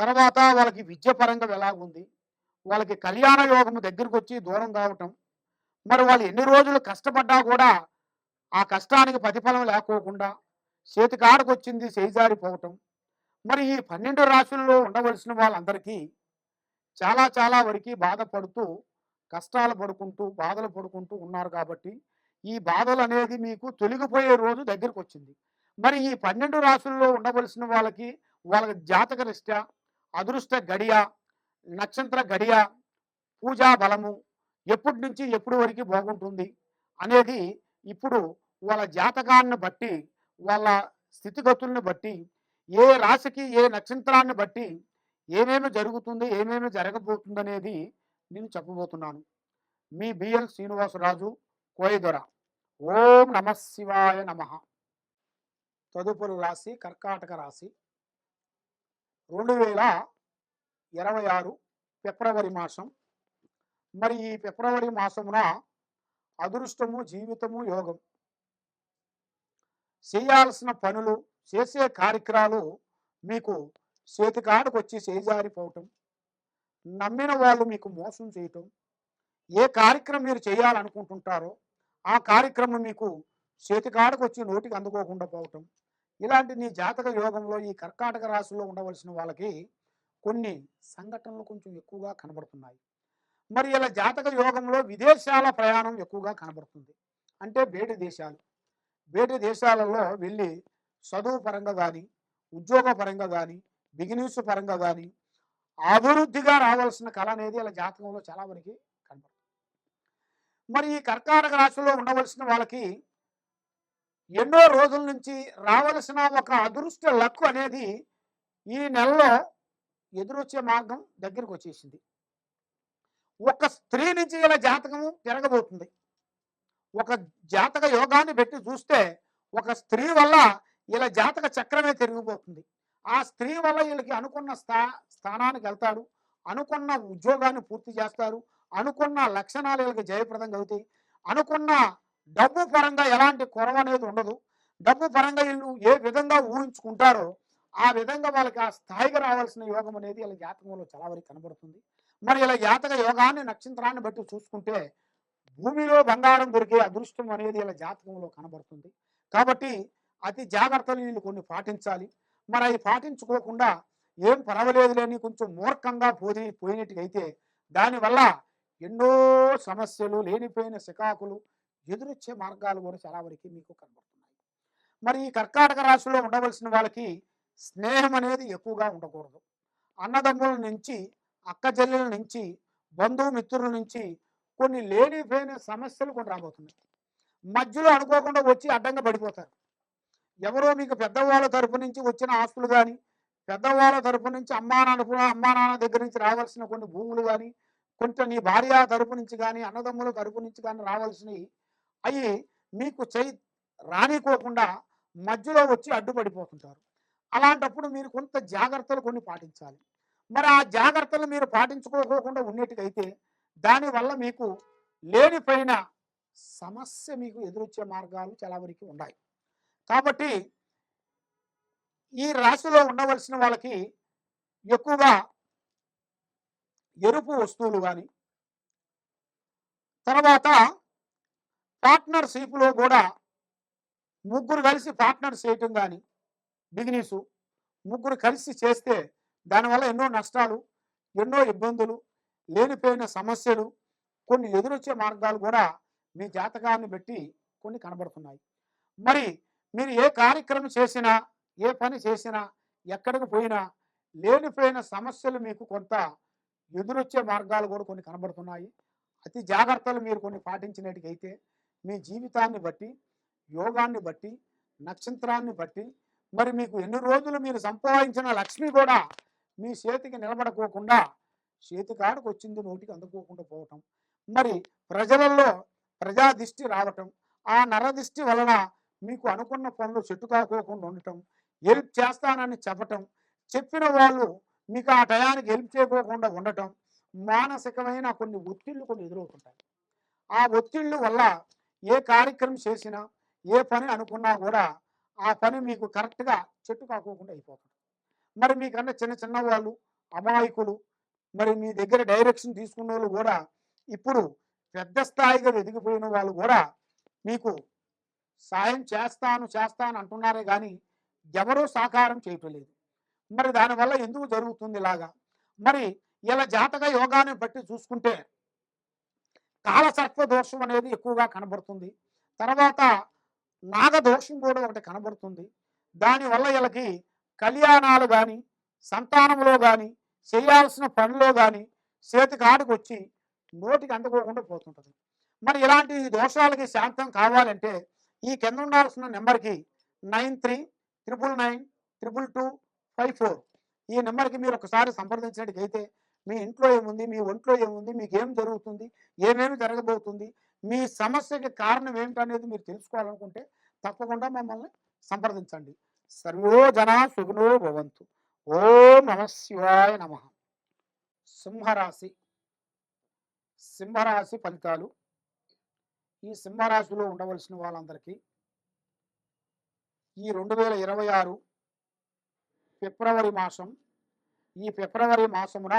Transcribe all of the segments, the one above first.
తర్వాత వాళ్ళకి విద్య పరంగా ఎలాగుంది? వాళ్ళకి కళ్యాణ యోగం దగ్గరికి వచ్చి దూరం కావటం. మరి వాళ్ళు ఎన్ని రోజులు కష్టపడ్డా కూడా ఆ కష్టానికి ప్రతిఫలం లేకోకుండా చేతికాడకు వచ్చింది చేజారిపోవటం. మరి ఈ పన్నెండు రాశుల్లో ఉండవలసిన వాళ్ళందరికీ చాలా చాలా వరకు బాధపడుతూ కష్టాలు పడుకుంటూ బాధలు పడుకుంటూ ఉన్నారు కాబట్టి ఈ బాధలు అనేది మీకు తొలగిపోయే రోజు దగ్గరికి వచ్చింది మరి ఈ పన్నెండు రాశుల్లో ఉండవలసిన వాళ్ళకి వాళ్ళ జాతక రీత్యా అదృష్ట గడియ నక్షత్ర గడియ పూజా బలము ఎప్పటి నుంచి ఎప్పుడు వరకు బాగుంటుంది అనేది ఇప్పుడు వాళ్ళ జాతకాన్ని బట్టి వాళ్ళ స్థితిగతుల్ని బట్టి ఏ రాశికి ఏ నక్షత్రాన్ని బట్టి ఏమేమి జరుగుతుంది ఏమేమి జరగబోతుంది అనేది నేను చెప్పబోతున్నాను. మీ బిఎల్ శ్రీనివాసరాజు కోయదొర. ఓం నమ శివాయ నమ. తదుపరి రాశి కర్కాటక రాశి. రెండు వేల ఇరవై ఆరు ఫిబ్రవరి మాసం. మరి ఈ ఫిబ్రవరి మాసమున అదృష్టము జీవితము యోగం. చేయాల్సిన పనులు చేసే కార్యక్రమాలు మీకు చేతికాడకు వచ్చి చేజారిపోవటం నమ్మిన వాళ్ళు మీకు మోసం చేయటం ఏ కార్యక్రమం మీరు చేయాలనుకుంటుంటారో ఆ కార్యక్రమం మీకు చేతికాడకు వచ్చి నోటికి అందుకోకుండా పోవటం ఇలాంటి నీ జాతక యోగంలో ఈ కర్కాటక రాశిలో ఉండవలసిన వాళ్ళకి కొన్ని సంఘటనలు కొంచెం ఎక్కువగా కనబడుతున్నాయి. మరి ఇలా జాతక యోగంలో విదేశాల ప్రయాణం ఎక్కువగా కనబడుతుంది. అంటే బయట దేశాలు? బయట దేశాలలో వెళ్ళి చదువు పరంగా కానీ ఉద్యోగ పరంగా కానీ బిజినెస్ పరంగా కానీ అభివృద్ధిగా రావాల్సిన కళ అనేది ఇలా జాతకంలో చాలా వరకు కనబడుతుంది. మరి ఈ కర్కాటక రాశిలో ఉండవలసిన వాళ్ళకి ఎన్నో రోజుల నుంచి రావలసిన ఒక అదృష్ట లక్కు అనేది ఈ నెలలో ఎదురొచ్చే మార్గం దగ్గరికి వచ్చేసింది. ఒక స్త్రీ నుంచి ఇలా జాతకము తిరగబోతుంది ఒక జాతక యోగాన్ని పెట్టి చూస్తే ఒక స్త్రీ వల్ల ఇలా జాతక చక్రమే తిరిగిపోతుంది. ఆ స్త్రీ వల్ల వీళ్ళకి అనుకున్న స్థా స్థానానికి వెళ్తాడు. అనుకున్న ఉద్యోగాన్ని పూర్తి చేస్తారు. అనుకున్న లక్షణాలు వీళ్ళకి జయప్రదంగా అవుతాయి. అనుకున్న డబ్బు పరంగా ఎలాంటి కొరవ అనేది ఉండదు. డబ్బు పరంగా వీళ్ళు ఏ విధంగా ఊహించుకుంటారో ఆ విధంగా వాళ్ళకి ఆ స్థాయికి రావాల్సిన యోగం అనేది ఇలా జాతకంలో చాలా వరకు కనబడుతుంది. మరి ఇలా జాతక యోగాన్ని నక్షత్రాన్ని బట్టి చూసుకుంటే భూమిలో బంగారం దొరికే అదృష్టం అనేది ఇలా జాతకంలో కనబడుతుంది. కాబట్టి అతి జాగ్రత్తలు వీళ్ళు కొన్ని పాటించాలి. మరి అవి పాటించుకోకుండా ఏం పర్వాలేదు లేని కొంచెం మూర్ఖంగా పోయి అయితే దానివల్ల ఎన్నో సమస్యలు లేనిపోయిన సికాకులు ఎదురొచ్చే మార్గాలు కూడా చాలా వరకు మీకు కనబడుతున్నాయి. మరి ఈ కర్కాటక రాశిలో ఉండవలసిన వాళ్ళకి స్నేహం అనేది ఎక్కువగా ఉండకూడదు. అన్నదమ్ముల నుంచి అక్క నుంచి బంధుమిత్రుల నుంచి కొన్ని లేనిపోయిన సమస్యలు కొన్ని రాబోతున్నాయి. మధ్యలో అనుకోకుండా వచ్చి అడ్డంగా పడిపోతారు. ఎవరో మీకు పెద్దవాళ్ళ తరపు నుంచి వచ్చిన ఆస్తులు కానీ పెద్దవాళ్ళ తరపు నుంచి అమ్మా నాన్న అమ్మా నాన్న దగ్గర నుంచి రావాల్సిన కొన్ని భూములు కానీ కొంచెం నీ భార్య తరపు నుంచి కానీ అన్నదమ్ముల తరపు నుంచి కానీ రావాల్సినవి అవి మీకు చేయి రానికోకుండా మధ్యలో వచ్చి అడ్డుపడిపోతుంటారు. అలాంటప్పుడు మీరు కొంత జాగ్రత్తలు కొన్ని పాటించాలి. మరి ఆ జాగ్రత్తలు మీరు పాటించుకోకుండా ఉండేటికైతే దానివల్ల మీకు లేనిపోయిన సమస్య మీకు ఎదురొచ్చే మార్గాలు చాలా వరకు ఉన్నాయి. కాబట్టి ఈ రాశిలో ఉండవలసిన వాళ్ళకి ఎక్కువగా ఎరుపు వస్తువులు కానీ తర్వాత పార్ట్నర్షిప్లో కూడా ముగ్గురు కలిసి పార్ట్నర్ చేయటం కానీ బిజినెస్ ముగ్గురు కలిసి చేస్తే దానివల్ల ఎన్నో నష్టాలు ఎన్నో ఇబ్బందులు లేనిపోయిన సమస్యలు కొన్ని ఎదురొచ్చే మార్గాలు కూడా మీ జాతకాన్ని బట్టి కొన్ని కనబడుతున్నాయి. మరి మీరు ఏ కార్యక్రమం చేసినా ఏ పని చేసినా ఎక్కడికి పోయినా లేనిపోయిన సమస్యలు మీకు కొంత ఎదురొచ్చే మార్గాలు కూడా కొన్ని కనబడుతున్నాయి. అతి జాగ్రత్తలు మీరు కొన్ని పాటించినట్టుకైతే మీ జీవితాన్ని బట్టి యోగాన్ని బట్టి నక్షత్రాన్ని బట్టి మరి మీకు ఎన్ని రోజులు మీరు సంపాదించిన లక్ష్మి కూడా మీ చేతికి నిలబడకోకుండా చేతికాడకు వచ్చింది నోటికి అందుకోకుండా పోవటం. మరి ప్రజలలో ప్రజా దిష్టి రావటం. ఆ నరదిష్టి వలన మీకు అనుకున్న పనులు చెట్టు కాకోకుండా ఉండటం హెల్ప్ చేస్తానని చెప్పటం చెప్పిన వాళ్ళు మీకు ఆ టయానికి హెల్ప్ చేయకోకుండా ఉండటం మానసికమైన కొన్ని ఒత్తిళ్ళు కొన్ని ఎదురవుతుంటాయి. ఆ ఒత్తిళ్ళు వల్ల ఏ కార్యక్రమం చేసినా ఏ పని అనుకున్నా కూడా ఆ పని మీకు కరెక్ట్గా చెట్టు కాకోకుండా అయిపోతుంది. మరి మీకన్నా చిన్న చిన్న వాళ్ళు అమాయకులు మరి మీ దగ్గర డైరెక్షన్ తీసుకున్న వాళ్ళు కూడా ఇప్పుడు పెద్ద స్థాయిగా ఎదిగిపోయిన వాళ్ళు కూడా మీకు సాయం చేస్తాను చేస్తాను అంటున్నారే కానీ ఎవరూ సాకారం చేయటం లేదు. మరి దానివల్ల ఎందుకు జరుగుతుంది ఇలాగా? మరి ఇలా జాతక యోగాన్ని బట్టి చూసుకుంటే కాలసర్ప దోషం అనేది ఎక్కువగా కనబడుతుంది. తర్వాత నాగదోషం కూడా ఒకటి కనబడుతుంది. దానివల్ల వీళ్ళకి కళ్యాణాలు కానీ సంతానంలో కానీ చేయాల్సిన పనిలో కానీ చేతి కాడికి వచ్చి నోటికి అందుకోకుండా పోతుంటుంది. మరి ఇలాంటి దోషాలకి శాంతం కావాలంటే ఈ కింద ఉండాల్సిన నెంబర్కి nine three triple nine triple two five four ఈ నెంబర్కి మీరు ఒకసారి సంప్రదించినట్టుకైతే మీ ఇంట్లో ఏముంది? మీ ఒంట్లో ఏముంది? మీకు ఏం జరుగుతుంది? ఏమేమి జరగబోతుంది? మీ సమస్యకి కారణం ఏమిటనేది మీరు తెలుసుకోవాలనుకుంటే తప్పకుండా మమ్మల్ని సంప్రదించండి. సర్వో జన సుగుణో భవంతు. ఓం నమ శివాయ నమ. సింహరాశి. సింహరాశి ఫలితాలు. ఈ సింహరాశిలో ఉండవలసిన వాళ్ళందరికీ ఈ రెండు వేల ఇరవై ఆరు ఫిబ్రవరి మాసం ఈ ఫిబ్రవరి మాసమున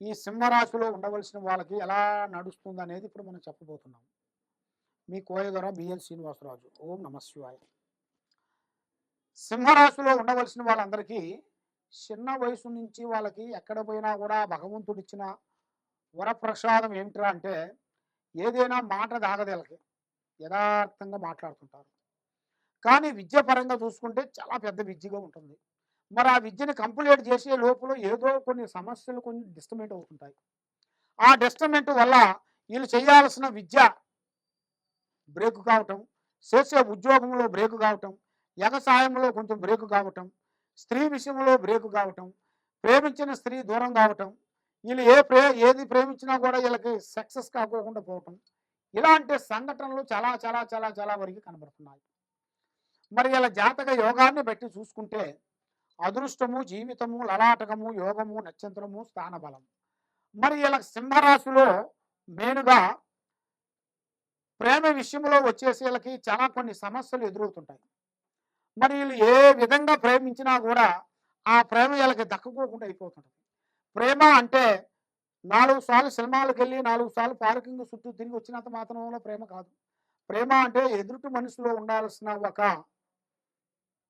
ఈ సింహరాశిలో ఉండవలసిన వాళ్ళకి ఎలా నడుస్తుంది అనేది ఇప్పుడు మనం చెప్పబోతున్నాం. మీ కోయదొర బిఎల్ శ్రీనివాసరాజు. ఓం నమశివాయ సింహరాశిలో ఉండవలసిన వాళ్ళందరికీ చిన్న వయసు నుంచి వాళ్ళకి ఎక్కడ పోయినా కూడా భగవంతుడిచ్చిన వరప్రసాదం ఏమిట్రా అంటే ఏదైనా మాట దాగదు వీళ్ళకి. యథార్థంగా మాట్లాడుతుంటారు. కానీ విద్యాపరంగా చూసుకుంటే చాలా పెద్ద విద్యగా ఉంటుంది. మరి ఆ విద్యను కంప్లీట్ చేసే లోపల ఏదో కొన్ని సమస్యలు కొన్ని డిస్టర్మెంట్ అవుతుంటాయి. ఆ డిస్టర్మెంట్ వల్ల వీళ్ళు చేయాల్సిన విద్య బ్రేక్ కావటం చేసే ఉద్యోగంలో బ్రేక్ కావటం ఎగసాయంలో కొంచెం బ్రేక్ కావటం స్త్రీ విషయంలో బ్రేక్ కావటం ప్రేమించిన స్త్రీ దూరం కావటం వీళ్ళు ఏ ప్రే ఏది ప్రేమించినా కూడా వీళ్ళకి సక్సెస్ కాకోకుండా పోవటం ఇలాంటి సంఘటనలు చాలా చాలా చాలా చాలా వరకు కనబడుతున్నాయి. మరి ఇలా జాతక యోగాన్ని బట్టి చూసుకుంటే అదృష్టము జీవితము లలాటకము యోగము నక్షత్రము స్థానబలం మరి ఇలా సింహరాశిలో మెయిన్గా ప్రేమ విషయంలో వచ్చేసి వీళ్ళకి చాలా కొన్ని సమస్యలు ఎదురవుతుంటాయి. మరి వీళ్ళు ఏ విధంగా ప్రేమించినా కూడా ఆ ప్రేమ వీళ్ళకి దక్కుకోకుండా అయిపోతుంటుంది. ప్రేమ అంటే నాలుగు సార్లు సినిమాలకు వెళ్ళి నాలుగు సార్లు పార్కింగ్ చుట్టూ తిరిగి వచ్చినంత మాత్రంలో ప్రేమ కాదు. ప్రేమ అంటే ఎదుటి మనసులో ఉండాల్సిన ఒక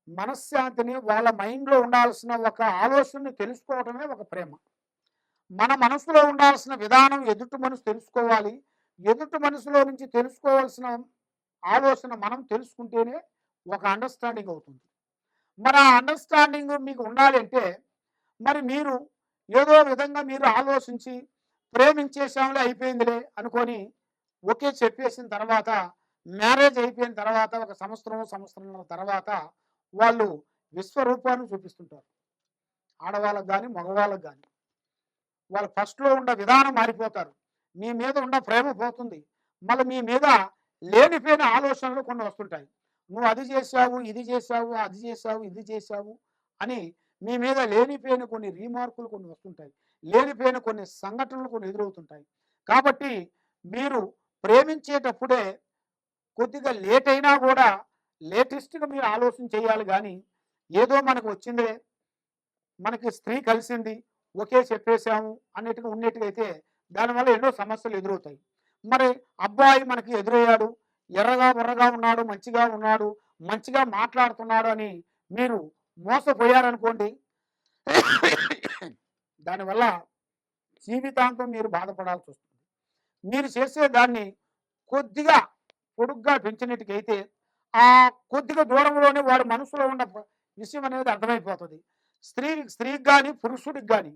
మనశ్శాంతిని వాళ్ళ మైండ్లో ఉండాల్సిన ఒక ఆలోచనని తెలుసుకోవటమే ఒక ప్రేమ. మన మనసులో ఉండాల్సిన విధానం ఎదుటి మనసు తెలుసుకోవాలి. ఎదుటి మనసులో నుంచి తెలుసుకోవాల్సిన ఆలోచన మనం తెలుసుకుంటేనే ఒక అండర్స్టాండింగ్ అవుతుంది. మరి ఆ అండర్స్టాండింగ్ మీకు ఉండాలి అంటే మరి మీరు ఏదో విధంగా మీరు ఆలోచించి ప్రేమించేసాములే అయిపోయిందిలే అనుకొని ఓకే చెప్పేసిన తర్వాత మ్యారేజ్ అయిపోయిన తర్వాత ఒక సంవత్సరం సంవత్సరం తర్వాత వాళ్ళు విశ్వరూపాన్ని చూపిస్తుంటారు. ఆడవాళ్ళకు కానీ మగవాళ్ళకు కానీ వాళ్ళు ఫస్ట్లో ఉన్న విధానం మారిపోతారు. మీ మీద ఉన్న ప్రేమ పోతుంది. మళ్ళీ మీ మీద లేనిపోయిన ఆలోచనలు కొన్ని వస్తుంటాయి. నువ్వు అది చేశావు ఇది చేశావు అది చేశావు ఇది చేశావు అని మీ మీద లేనిపోయిన కొన్ని రీమార్కులు కొన్ని వస్తుంటాయి. లేనిపోయిన కొన్ని సంఘటనలు కొన్ని ఎదురవుతుంటాయి. కాబట్టి మీరు ప్రేమించేటప్పుడే కొద్దిగా లేట్ అయినా కూడా లేటెస్ట్గా మీరు ఆలోచన చేయాలి కానీ ఏదో మనకు వచ్చిందే మనకి స్త్రీ కలిసింది ఒకే చెప్పేశాము అన్నిటిగా ఉండేట్టుగైతే దానివల్ల ఎన్నో సమస్యలు ఎదురవుతాయి. మరి అబ్బాయి మనకి ఎదురయ్యాడు ఎర్రగా బుర్రగా ఉన్నాడు మంచిగా ఉన్నాడు మంచిగా మాట్లాడుతున్నాడు అని మీరు మోసపోయారనుకోండి దానివల్ల జీవితాంతం మీరు బాధపడాల్సి వస్తుంది మీరు చేసే దాన్ని కొద్దిగా పొడుగ్గా పెంచినట్టుకైతే ఆ కొద్దిగా దూరంలోనే వాడి మనసులో ఉన్న విషయం అనేది అర్థమైపోతుంది. స్త్రీ స్త్రీకి కానీ పురుషుడికి కానీ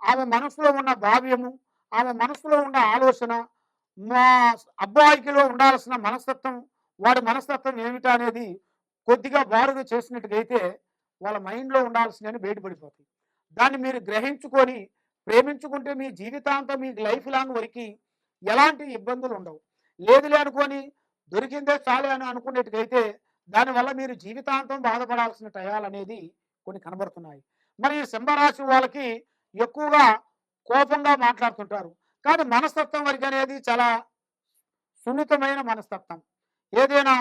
ఆమె మనసులో ఉన్న భావ్యము ఆమె మనసులో ఉన్న ఆలోచన మా అబ్బాయికిలో ఉండాల్సిన మనస్తత్వం వాడి మనస్తత్వం ఏమిటా అనేది కొద్దిగా బారుగా చేసినట్టుగైతే వాళ్ళ మైండ్లో ఉండాల్సినవి బయటపడిపోతుంది దాన్ని మీరు గ్రహించుకొని ప్రేమించుకుంటే మీ జీవితాంతం మీ లైఫ్ లాంగ్ వరకు ఎలాంటి ఇబ్బందులు ఉండవు లేదులే అనుకొని దొరికిందే చాలే అని అనుకునేట్టుకైతే దానివల్ల మీరు జీవితాంతం బాధపడాల్సిన టయాలు అనేది కొన్ని కనబడుతున్నాయి. మరి సింహరాశి వాళ్ళకి ఎక్కువగా కోపంగా మాట్లాడుతుంటారు. కానీ మనస్తత్వం వరకు అనేది చాలా సున్నితమైన మనస్తత్వం. ఏదైనా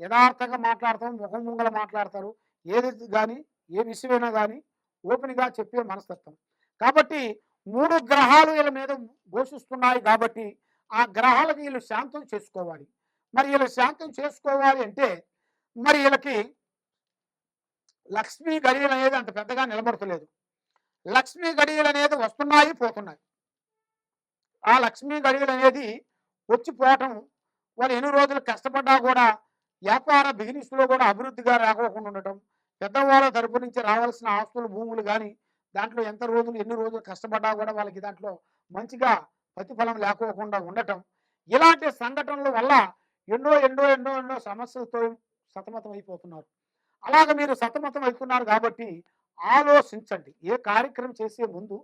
యథార్థంగా మాట్లాడతాం ముఖం ముంగల మాట్లాడతారు ఏది కానీ ఏ విషయమైనా కానీ ఓపెన్గా చెప్పే మనస్తత్వం. కాబట్టి మూడు గ్రహాలు వీళ్ళ మీద ఘోషిస్తున్నాయి కాబట్టి ఆ గ్రహాలకు వీళ్ళు శాంతం చేసుకోవాలి. మరి వీళ్ళు శాంతం చేసుకోవాలి అంటే మరి వీళ్ళకి లక్ష్మీ గడియలు అనేది అంత పెద్దగా నిలబడతలేదు. లక్ష్మీ గడియలు అనేది వస్తున్నాయి పోతున్నాయి. ఆ లక్ష్మీ గడియలు అనేది వచ్చిపోవటం వాళ్ళు ఎన్ని రోజులు కష్టపడ్డా కూడా వ్యాపార బిజినెస్లో కూడా అభివృద్ధిగా రాకోకుండా ఉండటం పెద్దవాళ్ళ తరపు నుంచి రావాల్సిన ఆస్తులు భూములు కానీ దాంట్లో ఎంత రోజులు ఎన్ని రోజులు కష్టపడ్డా కూడా వాళ్ళకి దాంట్లో మంచిగా ప్రతిఫలం లేకోకుండా ఉండటం. ఇలాంటి సంఘటనల వల్ల ఎన్నో ఎన్నో ఎన్నో ఎన్నో సమస్యలతో సతమతం అయిపోతున్నారు. అలాగ మీరు సతమతం అవుతున్నారు కాబట్టి ఆలోచించండి. ఏ కార్యక్రమం చేసే ముందు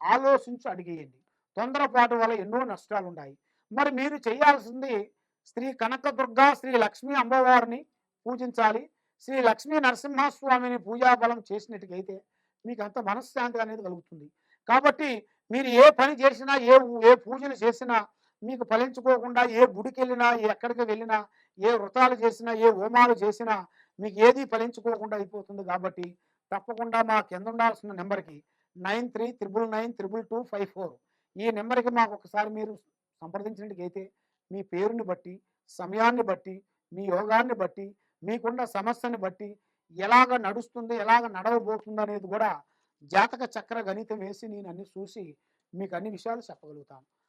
ఆలోచించి అడిగేయండి. తొందరపాటు వల్ల ఎన్నో నష్టాలు ఉన్నాయి మరి మీరు చేయాల్సింది శ్రీ కనకదుర్గా శ్రీ లక్ష్మీ అమ్మవారిని పూజించాలి. శ్రీ లక్ష్మీ నరసింహస్వామిని పూజాబలం చేసినట్టుగైతే మీకు అంత మనశ్శాంతి అనేది కలుగుతుంది. కాబట్టి మీరు ఏ పని చేసినా ఏ ఏ పూజలు చేసినా మీకు ఫలించుకోకుండా ఏ గుడికి వెళ్ళినా ఎక్కడికి వెళ్ళినా ఏ వృతాలు చేసినా ఏ హోమాలు చేసినా మీకు ఏది ఫలించుకోకుండా అయిపోతుంది కాబట్టి తప్పకుండా మా కింద ఉండాల్సిన నెంబర్కి nine three triple nine triple two five four ఈ నెంబర్కి మాకు ఒకసారి మీరు సంప్రదించినట్టుకైతే మీ పేరుని బట్టి సమయాన్ని బట్టి మీ యోగాన్ని బట్టి మీకున్న సమస్యని బట్టి ఎలాగ నడుస్తుంది ఎలాగ నడవబోతుంది అనేది కూడా జాతక చక్ర గణితం వేసి నేను అన్ని చూసి మీకు అన్ని విషయాలు చెప్పగలుగుతాను.